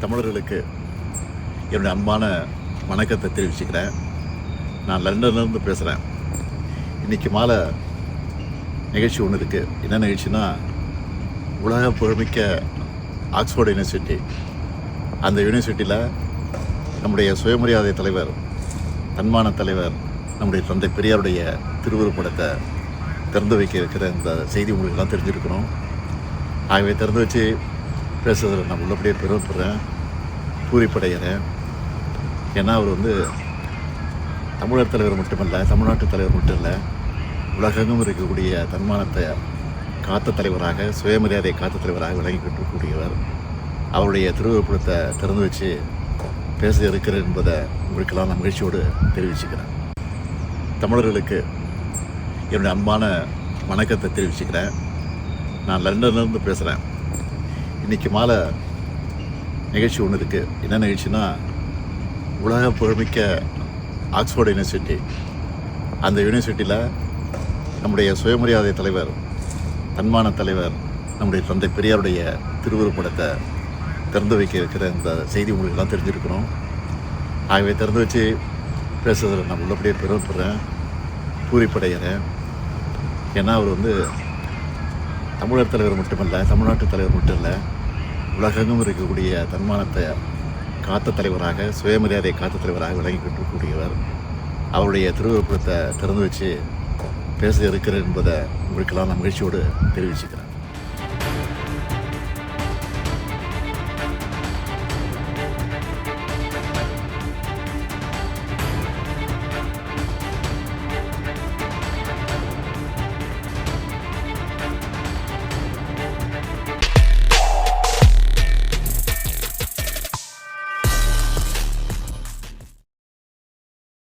தமிழர்களுக்கு என்னுடைய அன்பான வணக்கத்தை தெரிவிச்சுக்கிறேன். நான் லண்டன்லேருந்து பேசுகிறேன் இன்றைக்கி மாலை நிகழ்ச்சி ஒன்று இருக்குது என்ன நிகழ்ச்சினா உலக புகழ்மிக்க ஆக்ஸ்போர்ட் யூனிவர்சிட்டி. அந்த யூனிவர்சிட்டியில் நம்முடைய சுயமரியாதை தலைவர் தன்மான தலைவர் நம்முடைய தந்தை பெரியாருடைய திருவுருப்படத்தை திறந்து வைக்க இருக்கிற இந்த செய்தி உங்களுக்கு எல்லாம் தெரிஞ்சிருக்கணும். ஆகவே திறந்து வச்சு பேசுறதில் நான் உள்ளபடியே பெருமைப்படுறேன். பூரிப்படைகிறேன் ஏன்னா அவர் வந்து தமிழர் தலைவர் மட்டுமல்ல தமிழ்நாட்டு தலைவர் மட்டும் இல்லை உலகெங்கும் இருக்கக்கூடிய தன்மானத்தை காத்த தலைவராக சுயமரியாதை காத்த தலைவராக விளங்கிக்கிட்டு இருக்கக்கூடியவர் அவருடைய திருவுருப்படத்தை திறந்து வச்சு பேச இருக்கிறேன் என்பதை உங்களுக்கெல்லாம் நான் மகிழ்ச்சியோடு தெரிவிச்சுக்கிறேன். தமிழர்களுக்கு என்னுடைய அன்பான வணக்கத்தை தெரிவிச்சுக்கிறேன். நான் லண்டன்லேருந்து பேசுகிறேன் இன்றைக்கி மாலை நிகழ்ச்சி ஒன்று இருக்குது என்ன நிகழ்ச்சினா உலக புகழ்மிக்க ஆக்ஸ்போர்ட் யூனிவர்சிட்டி. அந்த யூனிவர்சிட்டியில் நம்முடைய சுயமரியாதை தலைவர் தன்மான தலைவர் நம்முடைய தந்தை பெரியாருடைய திருவுருப்படத்தை திறந்து வைக்க இருக்கிற இந்த செய்தி உங்களுக்கு தெரிஞ்சிருக்கணும். ஆகவே திறந்து வச்சு பேசுறதுல நான் உள்ளபடியே பெருமைப்படுறேன். பூரிப்படைகிறேன். ஏன்னா அவர் வந்து தமிழர் தலைவர் மட்டுமல்ல தமிழ்நாட்டு தலைவர் மட்டும் இல்லை உலகெங்கும் இருக்கக்கூடிய தன்மானத்தை காத்த தலைவராக சுயமரியாதை காத்த தலைவராக விளங்கிக்கிட்டு இருக்கக்கூடியவர் அவருடைய திருவுருப்படத்தை திறந்து வச்சு பேச இருக்கிறேன் என்பதை உங்களுக்கெல்லாம் நான் மகிழ்ச்சியோடு தெரிவிச்சுக்கிறேன்.